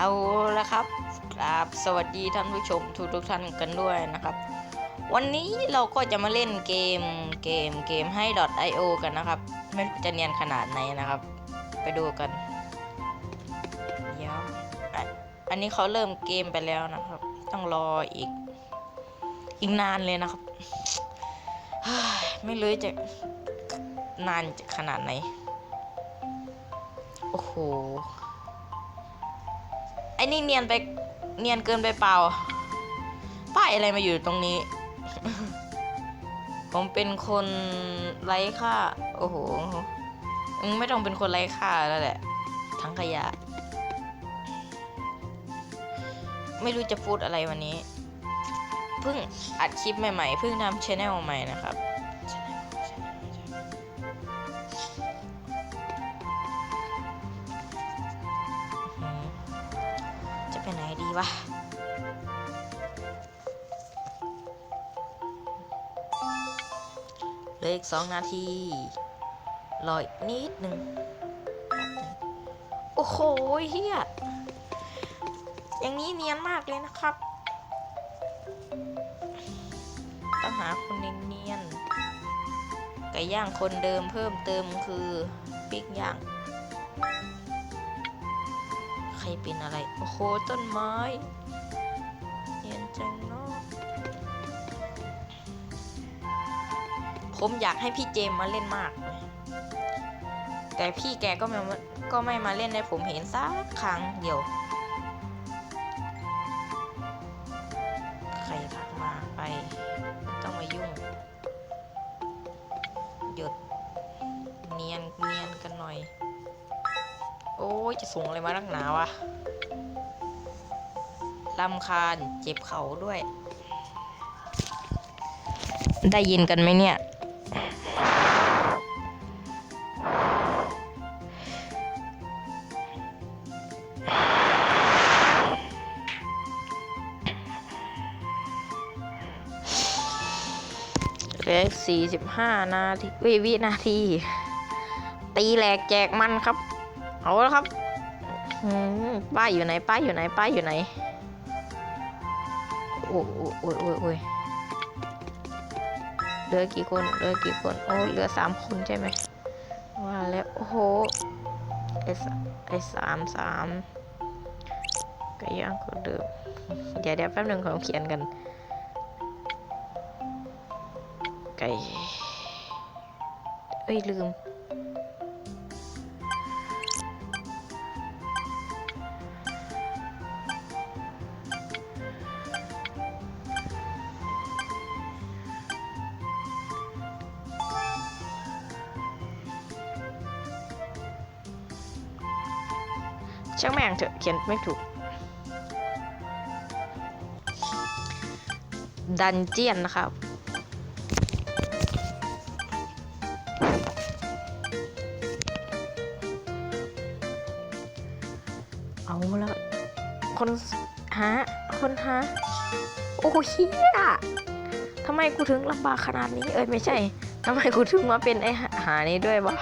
เอาละครับครับสวัสดีท่านผู้ชมทุกทุกท่านกันด้วยนะครับ วันนี้เราก็จะมาเล่นเกมเกมเกมให้ .io กันนะครับ ไม่รู้จะเนียนขนาดไหนนะครับ ไปดูกันเดี๋ยวอันนี้เขาเริ่มเกมไปแล้วนะครับ ต้องรออีก อีกนานเลยนะครับ ไม่รู้จะนานจะขนาดไหน โอ้โห ไอ้นี่เนียนไปเนียนเกินไปเปล่า ป้ายอะไรมาอยู่ตรงนี้ ผมเป็นคนไร้ค่า โอ้โหไม่ต้องเป็นคนไร้ค่าแล้วแหละ ทั้งขยะ ไม่รู้จะพูดอะไรวันนี้ เพิ่งอัดคลิปใหม่ๆ เพิ่งทำชแนลใหม่นะครับ วะเหลืออีกสองนาที รออีกนิดหนึ่ง โอ้โหเฮียอย่างนี้เนียนมากเลยนะครับ ต้องหาคนเนียนๆไก่ย่างคนเดิมเพิ่มเติมคือ ปิ๊กย่าง รเป็นอะไร โอ้โห ต้นไม้เย็นจังเนาะผมอยากให้พี่เจมมาเล่นมาก แต่พี่แกก็ไม่มาก็ไม่มาเล่นในผมเห็นสักครั้งเดียว ยจะสูงอะไรมาลักหนาวะลำคาญเจ็บเข่าด้วย ได้ยินกันไหมเนี่ย เหลือสี่สิบห้านาทีวิวินาที ตีแหลกแจกมันครับ เอาแล้วครับอืมป้ายอยู่ไหนป้ายอยู่ไหนป้ายอยู่ไหนโอ้โอ้โอ้ยโอ้ยโอ้ยเหลือกี่คนเหลือกี่คนโอ้เหลือสามคนใช่ไหมว่าแล้วโอ้โหไอ้สาไอ้สามสามก็ยังคนเดิมเดี๋ยวเดี๋ยวแป๊บหนึ่งขอเขียนกันไก่เอ้ยลืม ช่างแม่งเถอะเขียนไม่ถูก ดันเจียนนะครับเอาแล้วคนหาคนหาโอ้เฮียทำไมกูถึงลำบากขนาดนี้ เอ้ยไม่ใช่ทำไมกูถึงมาเป็นไอ้หานี้ด้วยวะ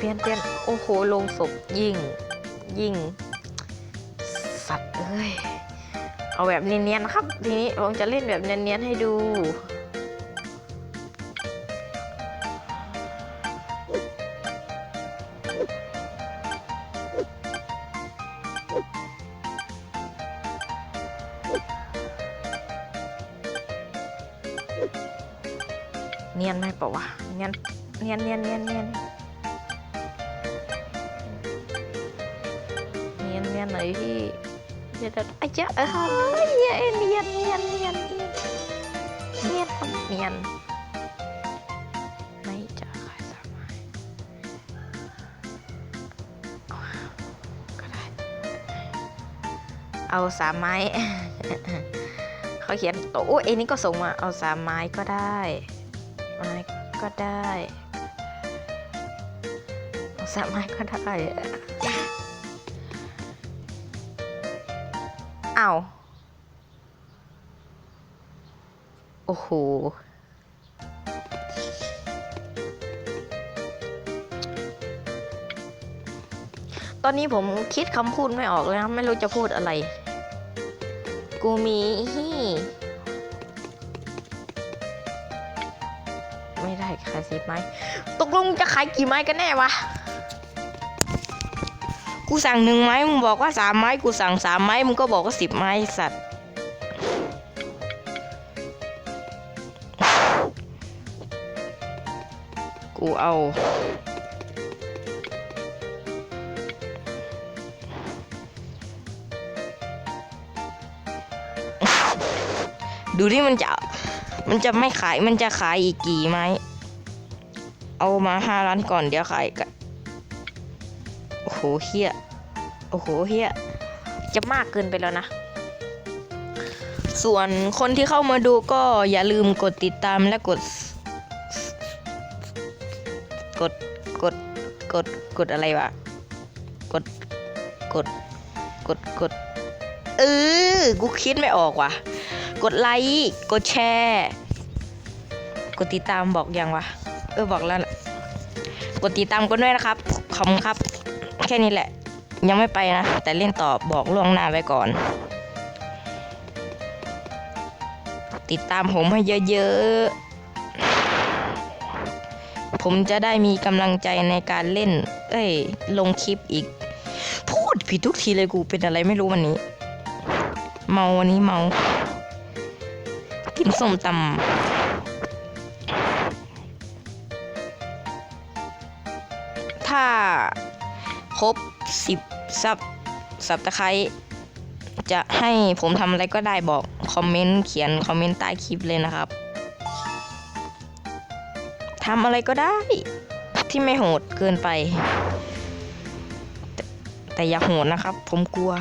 เปลี่ยนเปลี่ยนโอ้โหลงศพยิ่งยิ่ง สัตว์เอ้ยเอาแบบเนียนๆนะครับ ทีนี้ผมจะเล่นแบบเนียนๆให้ดูเนียนไหมปล่าวะเนียนเนียนเนียนเนียนเนียน เดี๋ยวไอ้เจ้าเอ้ยเนียนเนียนเนียนเนียนเนียนเนียนเนียนไม่จะขายสามายก็ได้ เอาสามไม้เขาเขียนโอ้เอ็นี่ก็ส่งมา เอาสามไม้ก็ได้ ไม้ก็ได้ เอาสามไม้ก็ได้ อาโอ้โห ตอนนี้ผมคิดคำพูดไม่ออกเลยนะไม่รู้จะพูดอะไร กูมีฮี่ไม่ได้ขายสิบไม้ ตกลงจะขายกี่ไม้กันแน่วะ กูสั่งหนึ่งไม้มึงบอกว่าสามไม้กูสั่งสามไม้มึงก็บอกว่าสิบไม้สัตว์กูเอาดูที่มันจะ มันจะไม่ขาย มันจะขายอีกกี่ไม้ เอามาห้าล้านก่อนเดี๋ยวขายกัน โอ้โหเฮียโอ้โหเฮียจะมากเกินไปแล้วนะ ส่วนคนที่เข้ามาดูก็อย่าลืมกดติดตามและกด กดกดกดกดอะไรวะ กดกดกดกดเออกูคิดไม่ออกว่ะ กดไลค์กดแชร์กดติดตามบอกยังวะเออบอกแล้วกดติดตามกันด้วยนะครับขอบคุณครับ แค่นี้แหละ ยังไม่ไปนะ แต่เล่นต่อบอกล่วงหน้าไว้ก่อน ติดตามผมให้เยอะๆ ผมจะได้มีกำลังใจในการเล่น เอ้ย ลงคลิปอีก พูดผิดทุกทีเลยกูเป็นอะไรไม่รู้วันนี้ เมาวันนี้เมา กินส้มตำ ครบสิบซับสับตะไคร้จะให้ผมทำอะไรก็ได้บอกคอมเมนต์เขียนคอมเมนต์ใต้คลิปเลยนะครับทำอะไรก็ได้ที่ไม่โหดเกินไป แตแต่อย่าโหดนะครับ ผมกลัว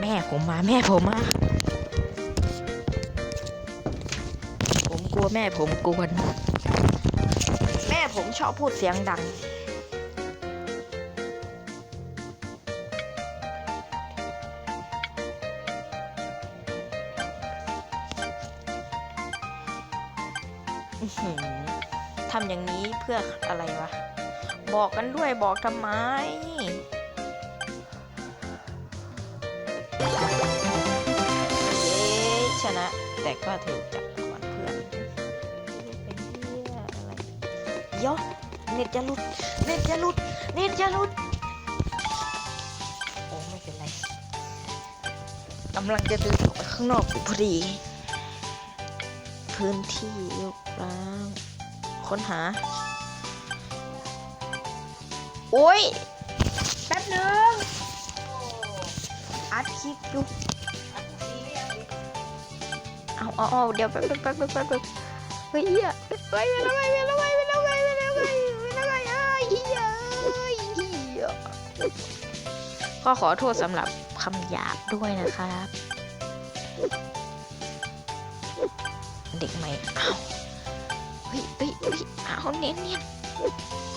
แม่ผมมาแม่ผมมา กลัวแม่ผมกวนแม่ผมชอบพูดเสียงดังหือทำอย่างนี้เพื่ออะไรวะ บอกกันด้วยบอกทำไมเย้ชนะแต่ก็ถูกจับ ดี๋ยวเน็ตจะหลุดเน็ตจะหลุดเน็ตจะหลุดโอ้ไม่เป็นไรกำลังจะเดินออกไปข้างนอกพอดี พื้นที่ยกล้างค้นหา โอ้ยแป๊บนึงอัดคลิปอยู่เอาเอาเดี๋ยวแป๊บนึงแป๊บนึงแป๊บนึงเฮ้ยเหี้ยเฮ้ยไม่ละไก็ขอโทษสำหรับคำหยาบด้วยนะครับ เด็กใหม่เอ้าเฮ้ยเฮ้ยเฮ้ยอ้าวเนียนเนียน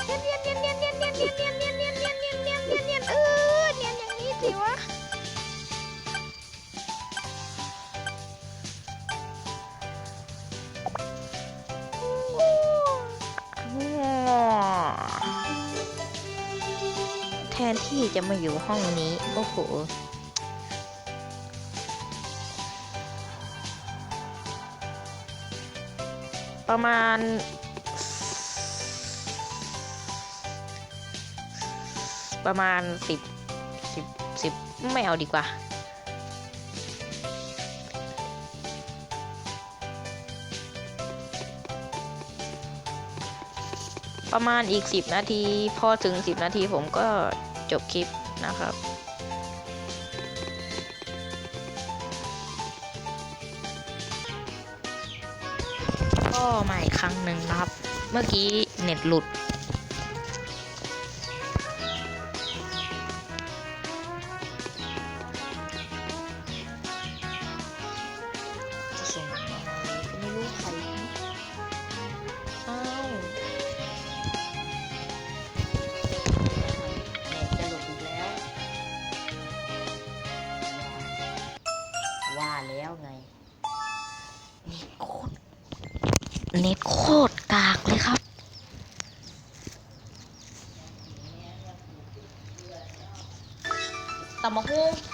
เนียนเนียนเนียนเนียนเนียนเนียนเนียนเนียนเนียนเนียนเนียนเนียนเนียนเนียนเนียนเออเนียนอย่างนี้สิวะ นที่จะมาอยู่ห้องนี้ โอ้โหประมาณประมาณสิบสิบสิบไม่เอาดีกว่า ประมาณอีก10นาที พอถึง10นาทีผมก็ จบคลิปนะครับก็มาอีกครั้งหนึ่งนะครับ เมื่อกี้เน็ตหลุด เน็ตโคตรกากเลยครับ ตำมะฮุ่ง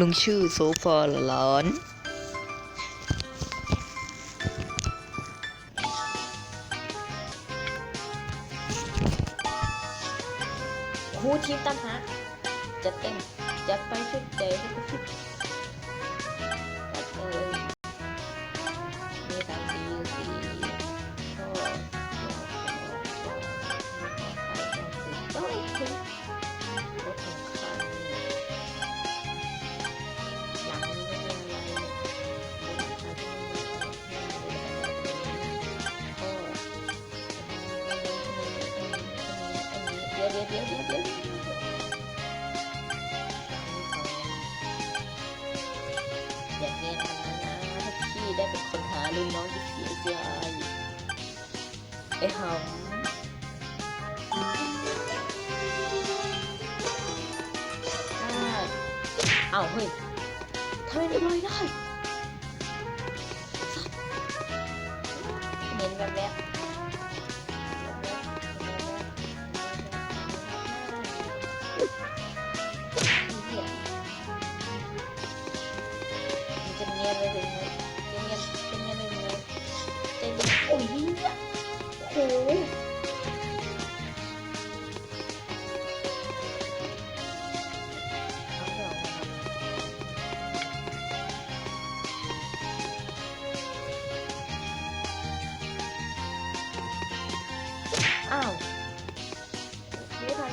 ลุงชื่อโซฟาหลอนครูทีมตามหาจะเต็มจะไปชุดใหญ่ชุดชุดจัดเลยมีสาม เรียนนั้นนะถ้าพี่ได้เป็นคนหาลุงน้องจะเสียใจไอ้หำอ้าเฮ้ยทำไมไม่ลอยได้ว์เห็นแบบแบบมัน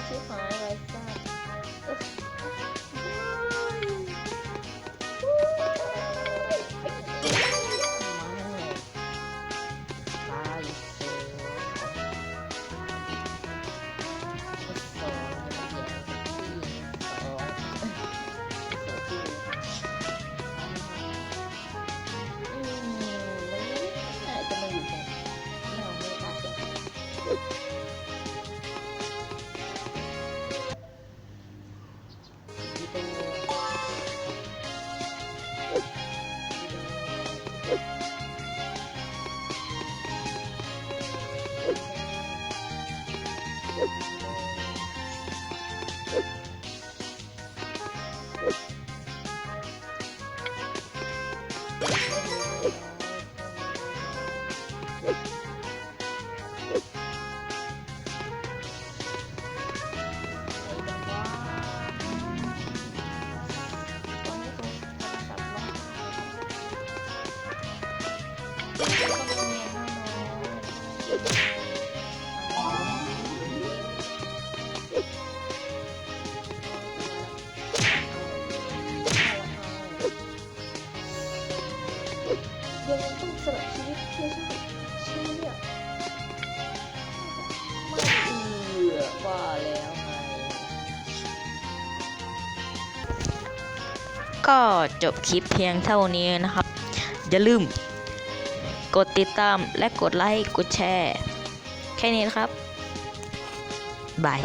ไม่ทั ยังต้องสละชีวิตเพื่อชาติใช่เนี่ยไม่เอือว่าแล้วไงก็จบคลิปเพียงเท่านี้นะครับ อย่าลืม กดติดตามและกดไลค์กดแชร์ แค่นี้นะครับบาย